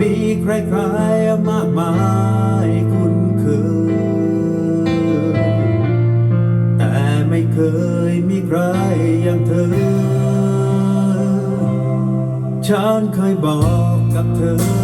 มีใครๆมากมายคุ้นเคย แต่ไม่เคยมีใครอย่างเธอ ฉันเคยบอกกับเธอ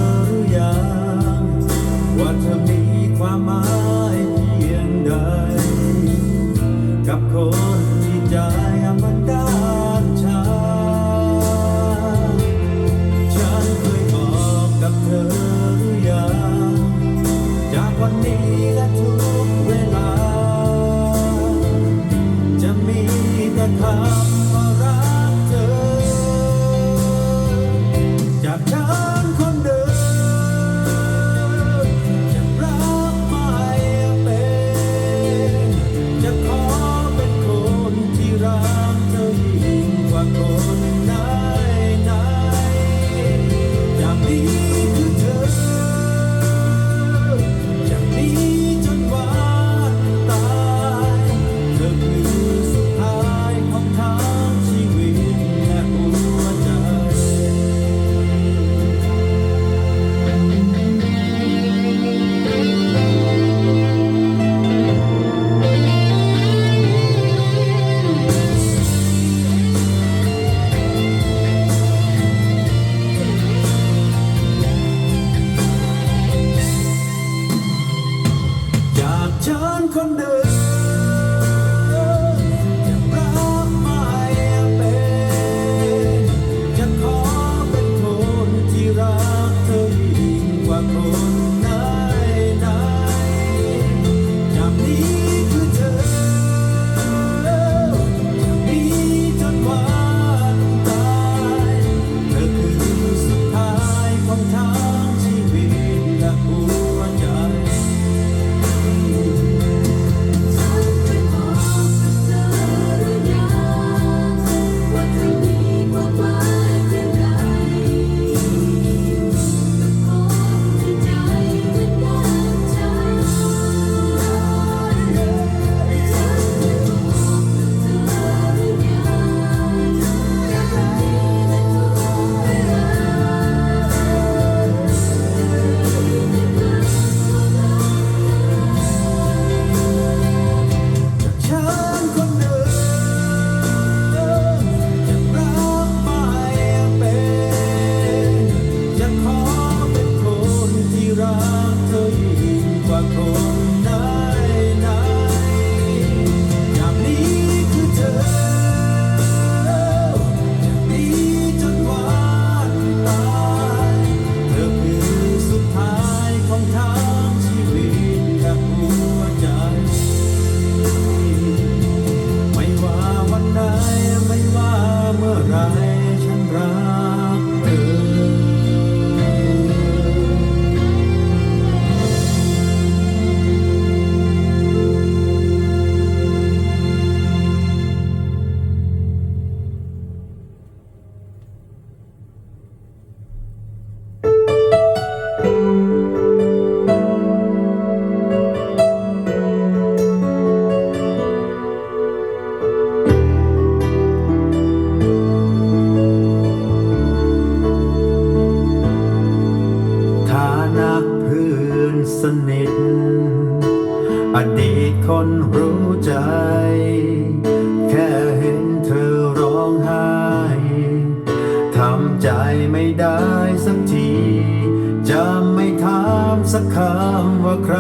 สักคำว่าใคร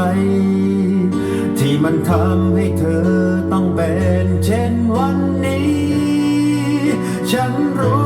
ที่มันทำให้เธอต้องเป็นเช่นวันนี้ ฉันรู้